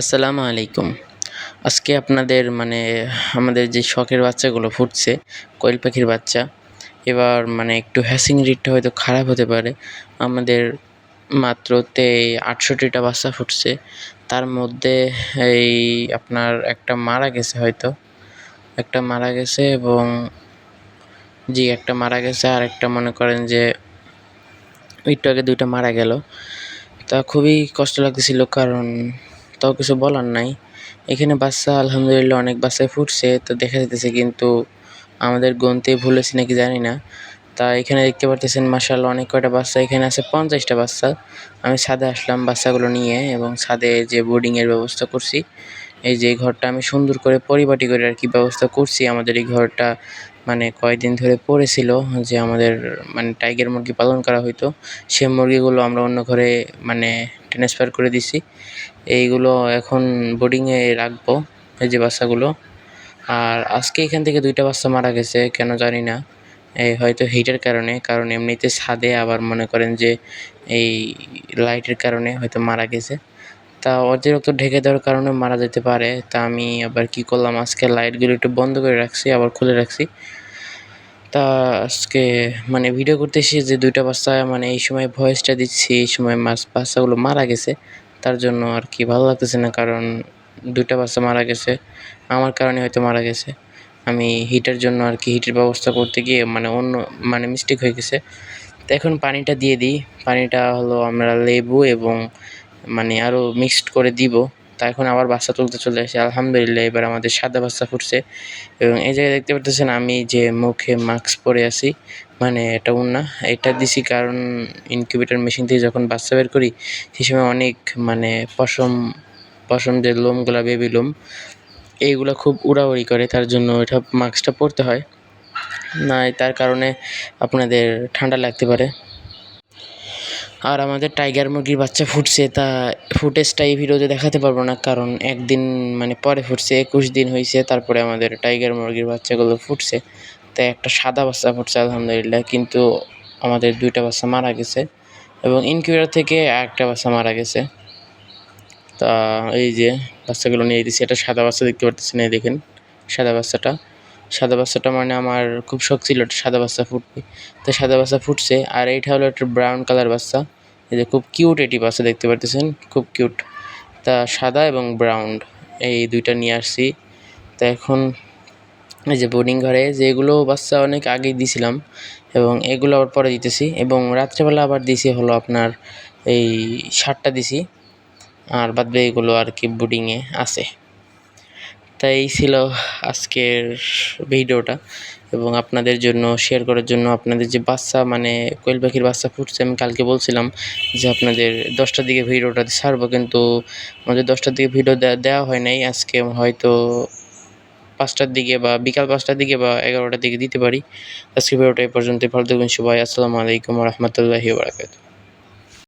আসসালামু আলাইকুম। আজকে আপনাদের মানে আমাদের যে শখের বাচ্চাগুলো ফুটছে, কোয়েল পাখির বাচ্চা, এবার মানে একটু হ্যাসিং রেটটা হয়তো খারাপ হতে পারে। আমাদের মাত্র তে আটষট্টিটা বাচ্চা ফুটছে। তার মধ্যে এই আপনার একটা মারা গেছে হয়তো। একটা মারা গেছে এবং জি, একটা মারা গেছে। আর একটা মনে করেন যে একটু আগে দুইটা মারা গেল। তা খুবই কষ্ট লাগতেছিল কারণ তাও কিছু বলার নাই। এখানে বাচ্চা, আলহামদুলিল্লাহ, অনেক বাচ্চাই ফুটছে, তো দেখা যেতেছে কিন্তু আমাদের গন্তে ভুল হয়েছে নাকি জানি না। তা এখানে দেখতে পারতেছেন মাসাল্লাহ অনেক কয়টা বাচ্চা। এখানে আছে পঞ্চাশটা বাচ্চা। আমি ছাদে আসলাম বাচ্চাগুলো নিয়ে এবং ছাদে যে বোর্ডিংয়ের ব্যবস্থা করছি, এই যে ঘরটা আমি সুন্দর করে পরিপাটি করে আর কি ব্যবস্থা করছি। আমাদের এই ঘরটা মানে কয়েকদিন ধরে পড়েছিল যে আমাদের মানে টাইগার মুরগি পালন করা হইতো। সে মুরগিগুলো আমরা অন্য ঘরে মানে ট্রান্সফার করে দিছি। এইগুলো এখন বোর্ডিংয়ে রাখব, এই যে বাচ্চাগুলো। আর আজকে এখান থেকে দুইটা বাচ্চা মারা গেছে, কেন জানি না। এই হয়তো হিটের কারণে, কারণ এমনিতে ছাদে আবার মনে করেন যে এই লাইটের কারণে হয়তো মারা গেছে। তা অতিরিক্ত ঢেকে দেওয়ার কারণে মারা যেতে পারে। তা আমি আবার কি করলাম? আজকে লাইটগুলো একটু বন্ধ করে রাখছি, আবার খুলে রাখছি। তা আজকে মানে ভিডিও করতে এসে যে দুইটা বাচ্চা মানে এই সময় ভয়েসটা দিচ্ছি, এই সময় মাছ বাচ্চাগুলো মারা গেছে। তার জন্য আর কি ভালো লাগতেছে না, কারণ দুইটা বাচ্চা মারা গেছে। আমার কারণে হয়তো মারা গেছে। আমি হিটের জন্য আর কি হিটের ব্যবস্থা করতে গিয়ে মানে অন্য মানে মিস্টেক হয়ে গেছে। তো এখন পানিটা দিয়ে দিই। পানিটা হলো আমরা লেবু এবং মানে আরও মিক্সড করে দিব। তা এখন আবার বাচ্চা তুলতে চলে আসে। আলহামদুলিল্লাহ, এবার আমাদের সাদা বাচ্চা ফুটছে। এবং এই জায়গায় দেখতে পারতেছেন আমি যে মুখে মাস্ক পরে আছি মানে এটা উন্না এটা দিছি কারণ ইনকিউবেটর মেশিন থেকে যখন বাচ্চা বের করি, সেই সময় অনেক মানে পশম পশম যে লোমগুলা বেবি লোম, এইগুলো খুব উড়াউড়ি করে। তার জন্য এটা মাস্কটা পরতে হয়। না তার কারণে আপনাদের ঠান্ডা লাগতে পারে। আর আমাদের টাইগার মুরগির বাচ্চা ফুটছে, তা ফুটেজটা এই ভিডিওতে দেখাতে পারব না, কারণ একদিন মানে পরে ফুটছে, একুশ দিন হয়েছে তারপরে আমাদের টাইগার মুরগির বাচ্চাগুলো ফুটছে। তাই একটা সাদা বাচ্চা ফুটছে, আলহামদুলিল্লাহ, কিন্তু আমাদের দুইটা বাচ্চা মারা গেছে এবং ইনকিউবেটর থেকে একটা বাচ্চা মারা গেছে। তা এই যে বাচ্চাগুলো নিয়ে দিচ্ছি এটা সাদা বাচ্চা দেখতে পারতেছেন, এই দেখেন, সাদা বাচ্চাটা। সাদা বাচ্চাটা মানে আমার খুব শখ ছিল একটা সাদা বাচ্চা ফুটবে তো সাদা বাচ্চা ফুটছে আর এইটা হলো একটা ব্রাউন কালার বাচ্চা। এই যে খুব কিউট এটি বাচ্চা দেখতে পারতেছেন, খুব কিউট তা সাদা এবং ব্রাউন এই দুইটা নিয়ে আসছি। তা এখন এই যে বোর্ডিং ঘরে যেগুলো বাচ্চা অনেক আগেই দিছিলাম এবং এগুলো আবার পরে দিতেছি এবং রাত্রেবেলা আবার দিছি হলো আপনার এই সারটা দিছি। আর বাদ এগুলো আর কি বোর্ডিংয়ে আছে। তাই ছিল আজকের ভিডিওটা এবং আপনাদের জন্য শেয়ার করার জন্য আপনাদের যে বাচ্চা মানে কোয়েল পাখির বাচ্চা ফুটছে, আমি কালকে বলছিলাম যে আপনাদের দশটার দিকে ভিডিওটা ছাড়বো, কিন্তু আমাদের দশটার দিকে ভিডিও দেওয়া হয় নাই। আজকে হয়তো পাঁচটার দিকে বা বিকাল পাঁচটার দিকে বা এগারোটার দিকে দিতে পারি। আজকে ভিডিওটা এই পর্যন্ত ভালো থাকবেন সবাই। আসসালামু আলাইকুম রহমতুল্লাহি বারাকাতু